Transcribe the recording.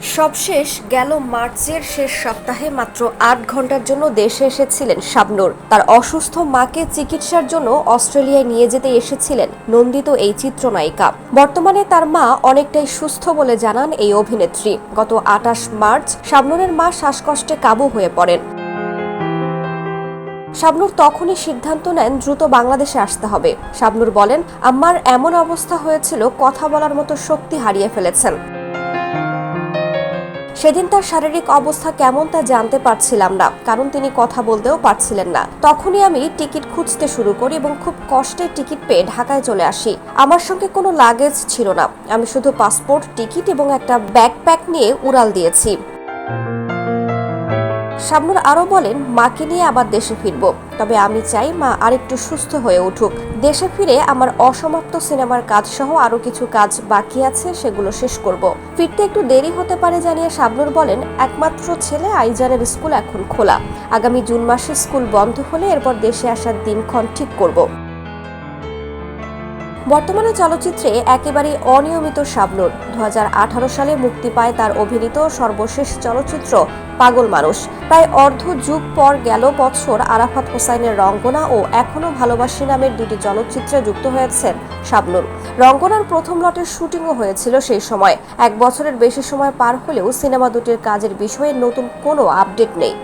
সবশেষ গেল মার্চের শেষ সপ্তাহে মাত্র আট ঘণ্টার জন্য দেশে এসেছিলেন শাবনুর। তার অসুস্থ মাকে চিকিৎসার জন্য অস্ট্রেলিয়ায় নিয়ে যেতে এসেছিলেন নন্দিত এই চিত্রনায়িকা। বর্তমানে তার মা অনেকটাই সুস্থ বলে জানান এই অভিনেত্রী। গত আটাশ মার্চ শাবনূরের মা শ্বাসকষ্টে কাবু হয়ে পড়েন। শাবনূর তখনই সিদ্ধান্ত নেন দ্রুত বাংলাদেশে আসতে হবে। শাবনূর বলেন আম্মার এমন অবস্থা হয়েছিল, কথা বলার মতো শক্তি হারিয়ে ফেলেছেন। সেদিন তার শারীরিক অবস্থা কেমন তা জানতে পারছিলাম না, কারণ তিনি কথা বলতেও পারছিলেন না। তখনই আমি টিকিট খুঁজতে শুরু করি এবং খুব কষ্টে টিকিট পেয়ে ঢাকায় চলে আসি। আমার সঙ্গে কোনো লাগেজ ছিল না। আমি শুধু পাসপোর্ট, টিকিট এবং একটা ব্যাকপ্যাক নিয়ে উড়াল দিয়েছি। শাবনুর আরও বলেন, মাকে নিয়ে আবার দেশে ফিরব। তবে আমি চাই মা আরেকটু সুস্থ হয়ে উঠুক। দেশে ফিরে আমার অসমাপ্ত সিনেমার কাজ সহ আরও কিছু কাজ বাকি আছে, সেগুলো শেষ করব। ফিরতে একটু দেরি হতে পারে জানিয়ে শাবনুর বলেন, একমাত্র ছেলে আইজারের স্কুল এখন খোলা। আগামী জুন মাসে স্কুল বন্ধ হলে এরপর দেশে আসার দিনক্ষণ ঠিক করব। বর্তমানে চলচ্চিত্রে একেবারে অনিয়মিত শাবনুর দু হাজার আঠারো সালে মুক্তি পায় তার অভিনীত সর্বশেষ চলচ্চিত্র পাগল মানুষ প্রায় অর্ধ যুগ পর গেল বছর আরাফাত হোসাইনের রঙ্গনা ও এখনও ভালোবাসি নামের দুটি চলচ্চিত্রে যুক্ত হয়েছেন শাবনুর রঙ্গনার প্রথম লটের শুটিংও হয়েছিল সেই সময়। এক বছরের বেশি সময় পার হলেও সিনেমা দুটির কাজের বিষয়ে নতুন কোনো আপডেট নেই।